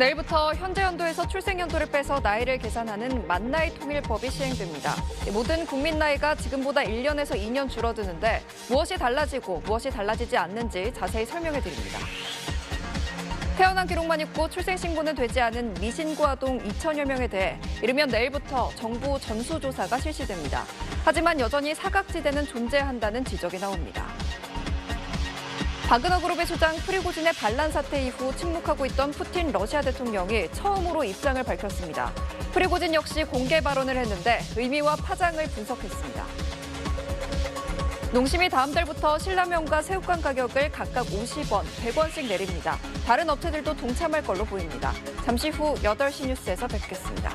내일부터 현재 연도에서 출생 연도를 빼서 나이를 계산하는 만나이 통일법이 시행됩니다. 모든 국민 나이가 지금보다 1년에서 2년 줄어드는데 무엇이 달라지고 무엇이 달라지지 않는지 자세히 설명해 드립니다. 태어난 기록만 있고 출생신고는 되지 않은 미신고 아동 2천여 명에 대해 이르면 내일부터 정부 전수조사가 실시됩니다. 하지만 여전히 사각지대는 존재한다는 지적이 나옵니다. 바그너 그룹의 소장 프리고진의 반란 사태 이후 침묵하고 있던 푸틴 러시아 대통령이 처음으로 입장을 밝혔습니다. 프리고진 역시 공개 발언을 했는데 의미와 파장을 분석했습니다. 농심이 다음 달부터 신라면과 새우깡 가격을 각각 50원, 100원씩 내립니다. 다른 업체들도 동참할 걸로 보입니다. 잠시 후 8시 뉴스에서 뵙겠습니다.